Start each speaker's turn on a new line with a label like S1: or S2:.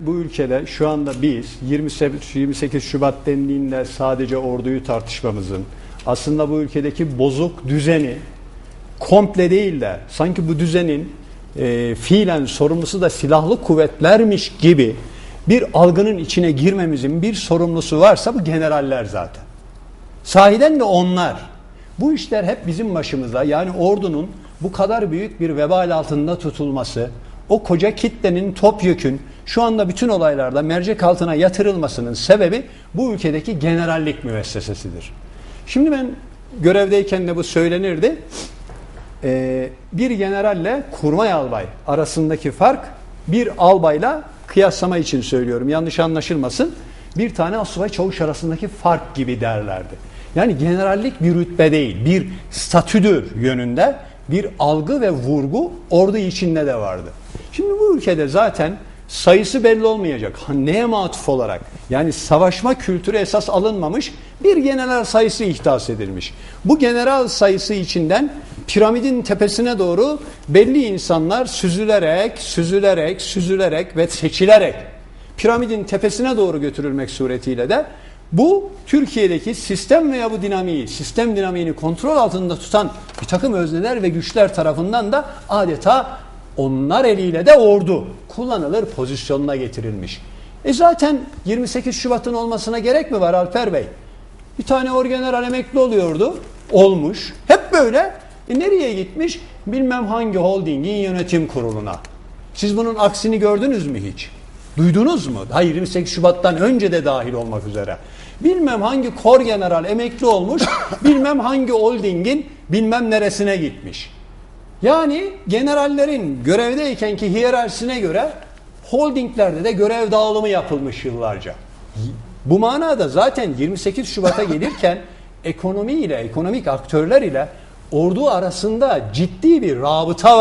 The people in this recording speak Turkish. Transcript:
S1: Bu ülkede şu anda biz 28 28 Şubat dendiğinde sadece orduyu tartışmamızın aslında bu ülkedeki bozuk düzeni komple değil de sanki bu düzenin e, fiilen sorumlusu da silahlı kuvvetlermiş gibi bir algının içine girmemizin bir sorumlusu varsa bu generaller zaten. Sahiden de onlar. Bu işler hep bizim başımıza. Yani ordunun bu kadar büyük bir vebal altında tutulması, o koca kitlenin topyekün şu anda bütün olaylarda mercek altına yatırılmasının sebebi bu ülkedeki generallik müessesesidir. Şimdi ben görevdeyken de bu söylenirdi. Ee, bir generalle kurmay albay arasındaki fark bir albayla kıyaslama için söylüyorum. Yanlış anlaşılmasın. Bir tane asubay çavuş arasındaki fark gibi derlerdi. Yani generallik bir rütbe değil, bir statüdür yönünde bir algı ve vurgu ordu içinde de vardı. Şimdi bu ülkede zaten sayısı belli olmayacak. Neye matuf olarak? Yani savaşma kültürü esas alınmamış bir general sayısı ihdas edilmiş. Bu general sayısı içinden piramidin tepesine doğru belli insanlar süzülerek, süzülerek, süzülerek ve seçilerek piramidin tepesine doğru götürülmek suretiyle de bu Türkiye'deki sistem veya bu dinamiği, sistem dinamiğini kontrol altında tutan bir takım özneler ve güçler tarafından da adeta onlar eliyle de ordu kullanılır pozisyonuna getirilmiş. E zaten 28 Şubat'ın olmasına gerek mi var Alper Bey? Bir tane orgeneral emekli oluyordu. Olmuş. Hep böyle. E nereye gitmiş? Bilmem hangi holdingin yönetim kuruluna. Siz bunun aksini gördünüz mü hiç? Duydunuz mu? Hayır 28 Şubat'tan önce de dahil olmak üzere. Bilmem hangi kor general emekli olmuş, bilmem hangi holdingin bilmem neresine gitmiş. Yani generallerin görevdeykenki hiyerarşisine göre holdinglerde de görev dağılımı yapılmış yıllarca. Bu manada zaten 28 Şubat'a gelirken ekonomi ile ekonomik aktörler ile ordu arasında ciddi bir rabıta var.